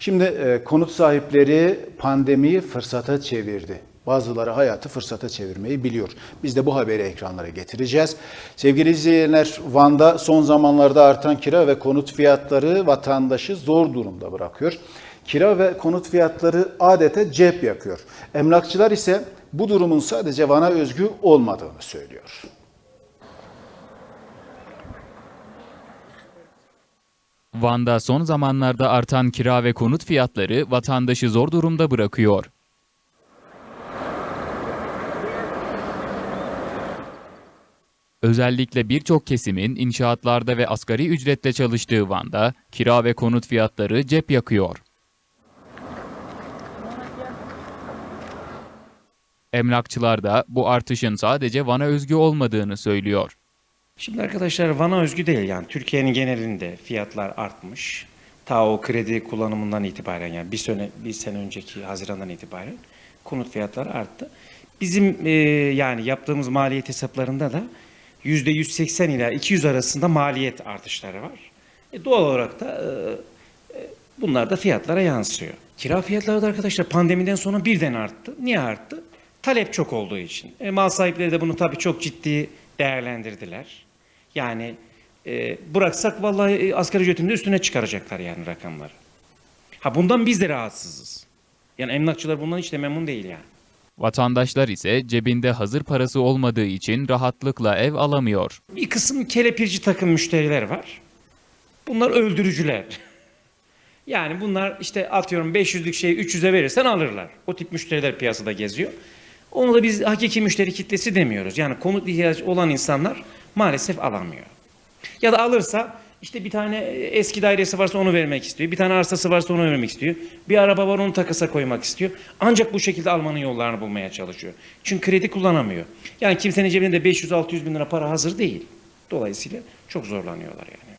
Şimdi e, konut sahipleri pandemiyi fırsata çevirdi. Bazıları hayatı fırsata çevirmeyi biliyor. Biz de bu haberi ekranlara getireceğiz. Sevgili izleyenler, Van'da son zamanlarda artan kira ve konut fiyatları vatandaşı zor durumda bırakıyor. Kira ve konut fiyatları adeta cep yakıyor. Emlakçılar ise bu durumun sadece Van'a özgü olmadığını söylüyor. Van'da son zamanlarda artan kira ve konut fiyatları vatandaşı zor durumda bırakıyor. Özellikle birçok kesimin inşaatlarda ve asgari ücretle çalıştığı Van'da kira ve konut fiyatları cep yakıyor. Emlakçılar da bu artışın sadece Van'a özgü olmadığını söylüyor. Şimdi arkadaşlar Van'a özgü değil yani Türkiye'nin genelinde fiyatlar artmış. Ta o kredi kullanımından itibaren yani bir sene bir sene önceki Haziran'dan itibaren konut fiyatları arttı. Bizim e, yani yaptığımız maliyet hesaplarında da yüzde 180 ila 200 arasında maliyet artışları var. E, doğal olarak da e, e, bunlar da fiyatlara yansıyor. Kira fiyatları da arkadaşlar pandemiden sonra birden arttı. Niye arttı? Talep çok olduğu için. E, mal sahipleri de bunu tabii çok ciddi değerlendirdiler. Yani e, bıraksak vallahi e, asgari ücretin de üstüne çıkaracaklar yani rakamları. Ha bundan biz de rahatsızız. Yani emlakçılar bundan hiç de memnun değil yani. Vatandaşlar ise cebinde hazır parası olmadığı için rahatlıkla ev alamıyor. Bir kısım kelepirci takım müşteriler var. Bunlar öldürücüler. Yani bunlar işte atıyorum 500'lük şeyi 300'e verirsen alırlar. O tip müşteriler piyasada geziyor. Onu da biz hakiki müşteri kitlesi demiyoruz. Yani konut ihtiyacı olan insanlar maalesef alamıyor. Ya da alırsa işte bir tane eski dairesi varsa onu vermek istiyor. Bir tane arsası varsa onu vermek istiyor. Bir araba var onu takasa koymak istiyor. Ancak bu şekilde almanın yollarını bulmaya çalışıyor. Çünkü kredi kullanamıyor. Yani kimsenin cebinde 500-600 bin lira para hazır değil. Dolayısıyla çok zorlanıyorlar yani.